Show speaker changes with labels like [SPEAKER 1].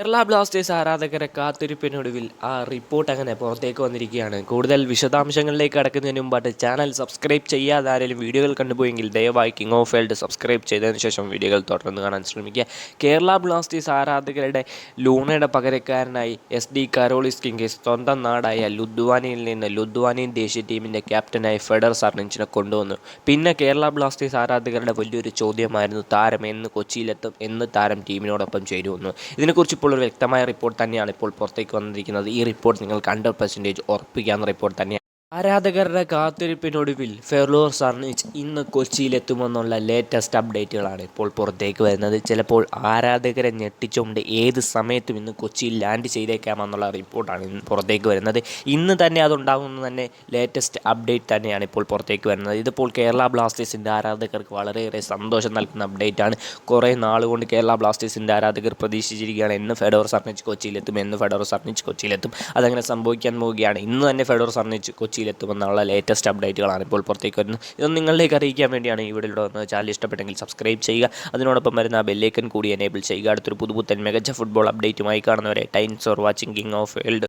[SPEAKER 1] Kerala Blasters ആരാധകരെ കാത്തിരിപ്പിനൊടുവിൽ ആ report അങ്ങനെ പുറത്തേക്ക് വന്നിരിക്കുകയാണ്. കൂടുതൽ വിശദാംശങ്ങളിലേക്ക് കടക്കുന്നതിന് മുമ്പായിട്ട് ചാനൽ സബ്സ്ക്രൈബ് ചെയ്യാതെ ആരെങ്കിലും വീഡിയോകൾ കണ്ടുപോയെങ്കിൽ ദയവായി കിങ് ഓഫ് വേൾഡ് സബ്സ്ക്രൈബ് ചെയ്തതിന് ശേഷം വീഡിയോകൾ തുടർന്ന് കാണാൻ ശ്രമിക്കുക. കേരള ബ്ലാസ്റ്റേഴ്സ് ആരാധകരുടെ ലൂണയുടെ പകരക്കാരനായി എസ് ഡി കരോളിസ് കിങ്കേസ് സ്വന്തം നാടായ ലുദ്വാനിയിൽ നിന്ന് ലുദ്വാനിയൻ ദേശീയ ടീമിന്റെ ക്യാപ്റ്റനായി ഫെഡർ സർണിച്ചിനെ കൊണ്ടുവന്നു. പിന്നെ കേരള ബ്ലാസ്റ്റേഴ്സ് ആരാധകരുടെ വലിയൊരു ചോദ്യമായിരുന്നു താരം എന്ന് കൊച്ചിയിലെത്തും എന്ന് താരം ടീമിനോടൊപ്പം ചേരുമെന്ന് ഇതിനെക്കുറിച്ച് ഒരു വ്യക്തമായ റിപ്പോർട്ട് തന്നെയാണ് ഇപ്പോൾ പുറത്തേക്ക് വന്നിരിക്കുന്നത്. ഈ റിപ്പോർട്ട് നിങ്ങൾക്ക് ഹൺഡ്രഡ് പെർസെന്റേജ് ഉറപ്പിക്കാവുന്ന റിപ്പോർട്ട് തന്നെയാണ്. ആരാധകരുടെ കാത്തിരിപ്പിനൊടുവിൽ ഫെർലോർ സർണിച്ച് ഇന്ന് കൊച്ചിയിലെത്തുമെന്നുള്ള ലേറ്റസ്റ്റ് അപ്ഡേറ്റുകളാണ് ഇപ്പോൾ പുറത്തേക്ക് വരുന്നത്. ചിലപ്പോൾ ആരാധകരെ ഞെട്ടിച്ചുകൊണ്ട് ഏത് സമയത്തും ഇന്ന് കൊച്ചിയിൽ ലാൻഡ് ചെയ്തേക്കാമെന്നുള്ള റിപ്പോർട്ടാണ് ഇന്ന് പുറത്തേക്ക് വരുന്നത്. ഇന്ന് തന്നെ അതുണ്ടാകുന്ന തന്നെ ലേറ്റസ്റ്റ് അപ്ഡേറ്റ് തന്നെയാണ് ഇപ്പോൾ പുറത്തേക്ക് വരുന്നത്. ഇതിപ്പോൾ കേരള ബ്ലാസ്റ്റേഴ്സിന്റെ ആരാധകർക്ക് വളരെയേറെ സന്തോഷം നൽകുന്ന അപ്ഡേറ്റാണ് കുറേ നാളുകൊണ്ട് കേരള ബ്ലാസ്റ്റേഴ്സിന്റെ ആരാധകർ പ്രതീക്ഷിച്ചിരിക്കുകയാണ് എന്ന് ഫെഡോർ സർണിച്ച് കൊച്ചിയിലെത്തും എന്ന് ഫെഡോർ സർണിച്ച് കൊച്ചിയിലെത്തും. അതങ്ങനെ സംഭവിക്കാൻ പോവുകയാണ്. ഇന്ന് തന്നെ ഫെഡോർ സർണിച്ച് കൊച്ചിയിലെത്തുമെന്നുള്ള ലേറ്റസ്റ്റ് അപ്ഡേറ്റുകളാണ് ഇപ്പോൾ പുറത്തേക്ക് വരുന്നത്. ഇതൊന്നും നിങ്ങളിലേക്ക് അറിയിക്കാൻ വേണ്ടിയാണ് ഈ വീഡിയോ വന്നത്. ചാനൽ ഇഷ്ടപ്പെട്ടെങ്കിൽ സബ്സ്ക്രൈബ് ചെയ്യുക. അതിനോടൊപ്പം വരുന്ന ബെല്ലേക്കൻ കൂടി എനേബിൾ ചെയ്യുക. അടുത്തൊരു പുതുപുത്തൻ മികച്ച ഫുട്ബോൾ അപ്ഡേറ്റുമായി കാണുന്നവരെ times or watching king of world